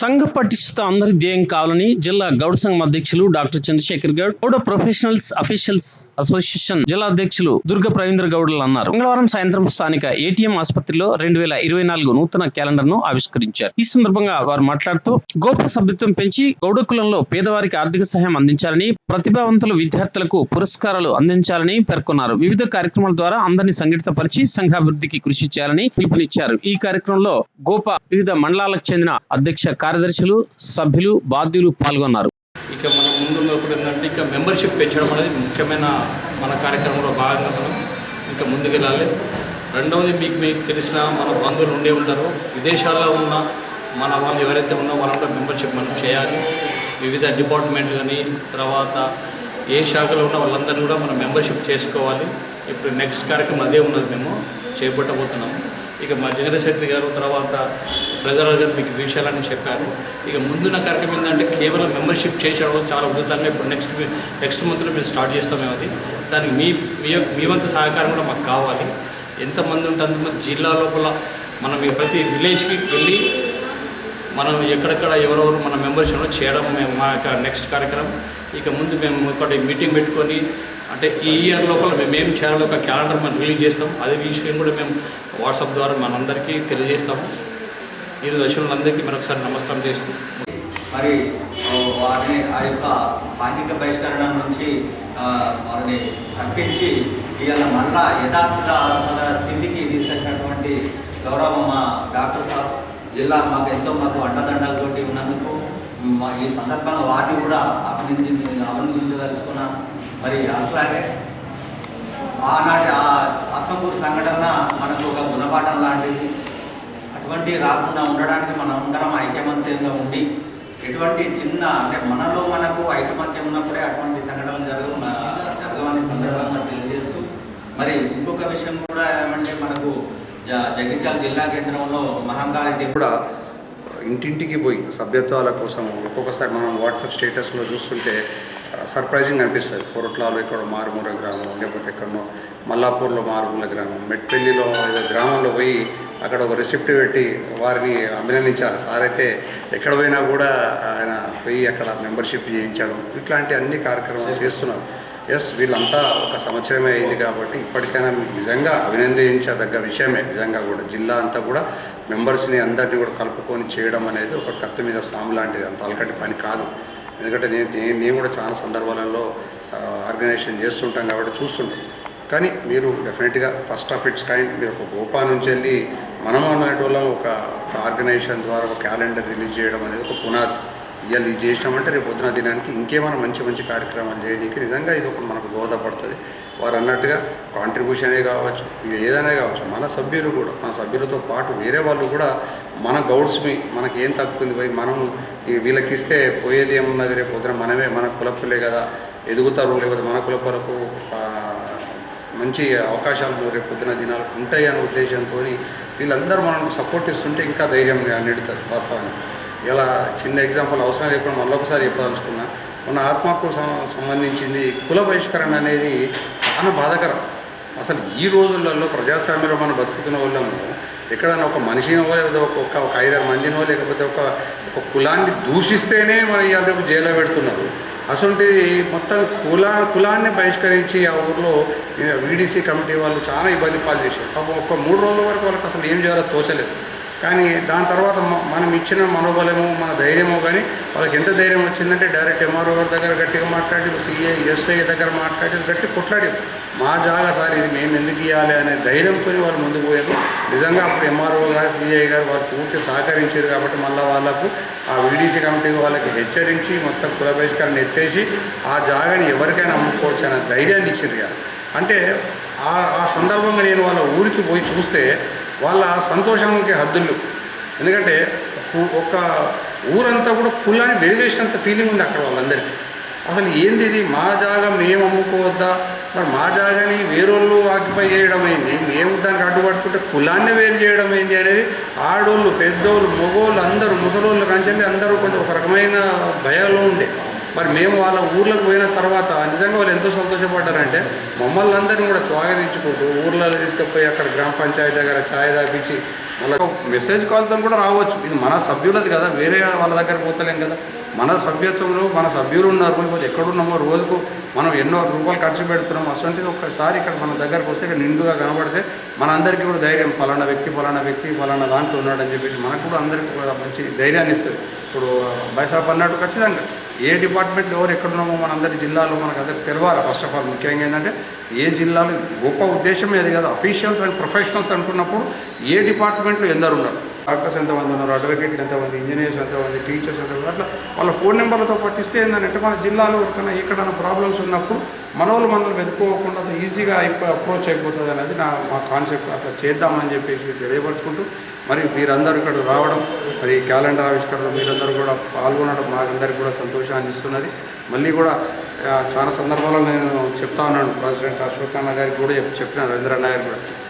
సంఘ పటిష్ట అందరి ధ్యేయం కావాలని జిల్లా గౌడ సంఘం అధ్యక్షులు doctor Chandrashekar Goud Gowda professionals officials association జిల్లా అధ్యక్షులు దుర్గ ప్రవీంద్ర గౌడ్లు అన్నారు. మంగళవారం సాయంత్రం స్థానిక ఏటీఎం ఆసుపత్రిలో రెండు వేల ఇరవై నాలుగు నూతన క్యాలెండర్ను ఆవిష్కరించారు. ఈ సందర్భంగా వారు మాట్లాడుతూ గోప సభ్యత్వం పెంచి గౌడ కులంలో పేదవారికి ఆర్థిక సహాయం అందించాలని ప్రతిభావంతుల విద్యార్థులకు పురస్కారాలు అందించాలని పేర్కొన్నారు. వివిధ కార్యక్రమాల ద్వారా అందరినీ సంఘటితపరిచి సంఘాభివృద్ధికి కృషి చేయాలని పిలుపునిచ్చారు. ఈ కార్యక్రమంలో గోప వివిధ మండలాలకు చెందిన అధ్యక్ష కార్యదర్శులు సభ్యులు బాధ్యులు పాల్గొన్నారు. ఇక మనం ముందున్నప్పుడు ఏంటంటే ఇక మెంబర్షిప్ పెంచడం అనేది ముఖ్యమైన మన కార్యక్రమంలో భాగంగా మనం ఇంకా ముందుకెళ్ళాలి. రెండవది మీకు మీకు తెలిసిన మన బంధువులు ఉండే ఉంటారు. విదేశాల్లో ఉన్న మన వాళ్ళు ఎవరైతే ఉన్నారో వాళ్ళంతా మెంబర్షిప్ మనం చేయాలి. వివిధ డిపార్ట్మెంట్లు కానీ తర్వాత ఏ శాఖలో ఉన్న వాళ్ళందరినీ కూడా మనం మెంబర్షిప్ చేసుకోవాలి. ఇప్పుడు నెక్స్ట్ కార్యక్రమం అదే ఉన్నది మేము చేపట్టబోతున్నాము ఇక మా జగన్ గారు తర్వాత ప్రజారాజు గారు మీకు విషయాలని చెప్పారు. ఇక ముందున్న కార్యక్రమం ఏంటంటే కేవలం మెంబర్షిప్ చేసేవాళ్ళు చాలా ఉద్యుతంగా ఇప్పుడు నెక్స్ట్ నెక్స్ట్ మంత్లో మేము స్టార్ట్ చేస్తాం మేము అది దానికి మీ మీ మీ వంతు సహకారం కూడా మాకు కావాలి. ఎంతమంది ఉంటే అంతమంది జిల్లా లోపల మనం ప్రతి విలేజ్కి వెళ్ళి మనం ఎక్కడెక్కడ ఎవరెవరు మన మెంబర్షిప్లో చేయడం మేము మా యొక్క నెక్స్ట్ కార్యక్రమం. ఇక ముందు మేము ఒకటి మీటింగ్ పెట్టుకొని అంటే ఈ ఇయర్ లోపల మేము ఏం చేయాలో ఒక క్యాలెండర్ మనం రిలీజ్ చేస్తాం. అదే విషయం కూడా మేము వాట్సాప్ ద్వారా మనందరికీ తెలియజేస్తాము. ఈ దర్శకులందరికీ మరొకసారి నమస్కారం చేస్తూ. మరి వారిని ఆ యొక్క సాంఘిక బహిష్కరణ నుంచి వారిని తప్పించి ఇవాళ మళ్ళా యథాస్థిత స్థితికి తీసుకొచ్చినటువంటి గౌరవ మా డాక్టర్ సాబ్ జిల్లా మాకు ఎంతో మాకు అండదండలతోటి ఉన్నందుకు మా ఈ సందర్భంగా వాటిని కూడా అభినంది అభినందించదలుచుకున్న మరి అట్లాగే ఆనాటి ఆ ఆత్మకూరు సంఘటన మనకు ఒక గుణపాఠం లాంటిది. అటువంటి రాకుండా ఉండడానికి మనం అందరం ఐకమత్యంగా ఉండి ఎటువంటి చిన్న అంటే మనలో మనకు ఐకమత్యం ఉన్నప్పుడే అటువంటి సంఘటనలు జరగ మ- జరగవని సందర్భంగా తెలియజేస్తూ మరి ఇంకొక విషయం కూడా ఏమంటే మనకు జగిత్యాల జిల్లా కేంద్రంలో మహంకాళి కూడా ఇంటింటికి పోయి సభ్యత్వాల కోసం ఒక్కొక్కసారి మనం వాట్సాప్ స్టేటస్లో చూస్తుంటే సర్ప్రైజింగ్ అనిపిస్తుంది. కొరట్లాలో ఇక్కడ మారుమూల గ్రామం లేకపోతే ఎక్కడనో మల్లాపూర్లో మారుమూల గ్రామం మెట్పల్లిలో ఏదో గ్రామంలో పోయి అక్కడ ఒక రిసిప్ట్ పెట్టి వారిని అభినందించాలి. సార్ అయితే ఎక్కడ పోయినా కూడా ఆయన పోయి అక్కడ మెంబర్షిప్ చేయించడం ఇట్లాంటి అన్ని కార్యక్రమాలు చేస్తున్నారు. ఎస్ వీళ్ళంతా ఒక సంవత్సరమే అయింది కాబట్టి ఇప్పటికైనా మీకు నిజంగా అభినందించదగ్గ విషయమే. నిజంగా కూడా జిల్లా అంతా కూడా మెంబర్స్ని అందరినీ కూడా కలుపుకొని చేయడం అనేది ఒక కత్తి మీద సాము లాంటిది. అంత అలకటి పని కాదు. ఎందుకంటే నేను నేను కూడా చాలా సందర్భాలలో ఆర్గనైజేషన్ చేస్తుంటాం కాబట్టి చూస్తుంటాం. కానీ మీరు డెఫినెట్గా ఫస్ట్ ఆఫ్ ఇట్స్ కైండ్ మీరు ఒక గోపా నుంచి వెళ్ళి మనం అనేటి వల్ల ఒక ఆర్గనైజేషన్ ద్వారా ఒక క్యాలెండర్ రిలీజ్ చేయడం అనేది ఒక పునాది. ఇవాళ ఇది చేసినామంటే రేపు పొద్దున దినానికి ఇంకేమైనా మంచి మంచి కార్యక్రమాలు చేయడానికి నిజంగా ఇది ఒక మనకు దోహదపడుతుంది. వారు అన్నట్టుగా కాంట్రిబ్యూషనే కావచ్చు ఇది ఏదైనా కావచ్చు మన సభ్యులు కూడా మన సభ్యులతో పాటు వేరే వాళ్ళు కూడా మన గౌడ్స్మి మనకి ఏం తప్పుకుంది పోయి మనం వీళ్ళకి ఇస్తే పోయేది ఏమున్నది రేపు పొద్దున మనమే మన కులపులే కదా ఎదుగుతారు లేకపోతే మన కులపులకు మంచి అవకాశాలు రేపు పొద్దున దినాలు ఉంటాయి అనే ఉద్దేశంతో వీళ్ళందరూ మనం సపోర్ట్ ఇస్తుంటే ఇంకా ధైర్యం నిడుతుంది వాస్తవానికి. ఇలా చిన్న ఎగ్జాంపుల్ అవసరం లేకుండా మళ్ళొకసారి చెప్పదలుచుకున్నా మన ఆత్మకు సంబంధించింది కుల బహిష్కరణ అనేది చాలా బాధాకరం. అసలు ఈ రోజులలో ప్రజాస్వామ్యంలో మనం బతుకుతున్న వాళ్ళము ఎక్కడైనా ఒక మనిషినో లేదా ఒక ఒక ఐదారు మందినో లేకపోతే ఒక ఒక కులాన్ని దూషిస్తేనే మన ఇవాళ రేపు జైల్లో పెడుతున్నారు. అసలు మొత్తం కుల కులాన్ని బహిష్కరించి ఆ ఊర్లో వీడీసీ కమిటీ వాళ్ళు చాలా ఇబ్బంది పాలు చేశారు. ఒక మూడు రోజుల వరకు వాళ్ళకి అసలు ఏం చేయాలో తోచలేదు. కానీ దాని తర్వాత మనం ఇచ్చిన మనోబలము మన ధైర్యము కానీ వాళ్ళకి ఎంత ధైర్యం వచ్చిందంటే డైరెక్ట్ ఎంఆర్ఓ గారి దగ్గర గట్టిగా మాట్లాడి సిఐ ఎస్ఐ దగ్గర మాట్లాడి గట్టి కొట్లాడి మా జాగా సార్ ఇది మేము ఎందుకు ఇవ్వాలి అనే ధైర్యంతో వాళ్ళు ముందుకు పోయారు. నిజంగా అప్పుడు ఎంఆర్ఓ గారు సిఐ గారు వాళ్ళు పూర్తి సహకరించారు కాబట్టి మళ్ళీ వాళ్ళకు ఆ వీడీసీ కమిటీ వాళ్ళకి హెచ్చరించి మొత్తం కుల బహిష్కరణ ఎత్తేసి ఆ జాగాని ఎవరికైనా అమ్ముకోవచ్చు అనే ధైర్యాన్ని ఇచ్చారు అంటే ఆ ఆ సందర్భంగా నేను వాళ్ళ ఊరికి పోయి చూస్తే వాళ్ళ సంతోషంకి హద్దులు. ఎందుకంటే ఒక ఊరంతా కూడా కులాన్ని వెలివేసినంత ఫీలింగ్ ఉంది అక్కడ వాళ్ళందరికీ. అసలు ఏంది ఇది? మా జాగా మేము అమ్ముకోవద్దా? మరి మా జాగాని వేరోళ్ళు ఆక్యుపై చేయడం అయింది మేము దానికి అడ్డుపట్టుకుంటే కులాన్ని వేరు చేయడం ఏంది అనేది ఆడోళ్ళు పెద్దోళ్ళు మగోళ్ళు అందరూ ముసలోళ్ళు కంటే అందరూ కొంచెం ఒక రకమైన భయంలో ఉండే. మరి మేము వాళ్ళ ఊర్లకు పోయిన తర్వాత నిజంగా వాళ్ళు ఎంతో సంతోషపడ్డారంటే మమ్మల్ని అందరినీ కూడా స్వాగతించుకుంటూ ఊర్లలో తీసుకుపోయి అక్కడ గ్రామ పంచాయతీ దగ్గర ఛాయ్ తాపించి మళ్ళీ మెసేజ్ కాల్తో కూడా రావచ్చు. ఇది మన సభ్యులది కదా వేరే వాళ్ళ దగ్గర పోతలేం కదా. మన సభ్యత్వంలో మన సభ్యులు ఉన్నారు. ఇప్పుడు ఎక్కడున్నామో రోజుకు మనం ఎన్నో రూపాయలు ఖర్చు పెడుతున్నాం. అటువంటిది ఒక్కసారి ఇక్కడ మన దగ్గరకు వస్తే ఇక్కడ నిండుగా కనబడితే మనందరికీ కూడా ధైర్యం. ఫలానా వ్యక్తి ఫలానా వ్యక్తి ఫలానా దాంట్లో ఉన్నాడని చెప్పి మనకు కూడా అందరికీ కూడా మంచి ధైర్యాన్ని ఇస్తుంది. ఇప్పుడు బైసాప్ అన్నట్టు ఖచ్చితంగా. ఏ డిపార్ట్మెంట్లో ఎవరు ఎక్కడున్నామో మన అందరి జిల్లాలో మనకు అందరికి తెలవాలి. ఫస్ట్ ఆఫ్ ఆల్ ముఖ్యంగా ఏంటంటే ఏ జిల్లాలో గొప్ప ఉద్దేశమే అది కదా. అఫీషియల్స్ అండ్ ప్రొఫెషనల్స్ అనుకున్నప్పుడు ఏ డిపార్ట్మెంట్లో ఎందరు ఉన్నారు? డాక్టర్స్ ఎంతమంది ఉన్నారు? అడ్వకేట్లు ఎంతమంది? ఇంజనీర్స్ ఎంతమంది? టీచర్స్ ఎంతమంది? అట్లా వాళ్ళ ఫోన్ నెంబర్లతో పట్టిస్తే ఏంటంటే మన జిల్లాలో ఎక్కడైనా ఎక్కడైనా ప్రాబ్లమ్స్ ఉన్నప్పుడు మన మనల్ని వెతుక్కోకుండా ఈజీగా ఈజీగా అప్రోచ్ అయిపోతుంది అనేది నా మా కాన్సెప్ట్ అట్లా చేద్దామని చెప్పేసి తెలియపరుచుకుంటూ మరి మీరందరూ ఇక్కడ రావడం మరి క్యాలెండర్ ఆవిష్కరణ మీరందరూ కూడా పాల్గొనడం మాకందరికి కూడా సంతోషాన్ని ఇస్తున్నది. మళ్ళీ కూడా చాలా సందర్భాల్లో నేను చెప్తా ఉన్నాను. ప్రెసిడెంట్ అశోక్ అన్న గారికి కూడా చెప్- చెప్పిన రవీంద్ర అన్న కూడా.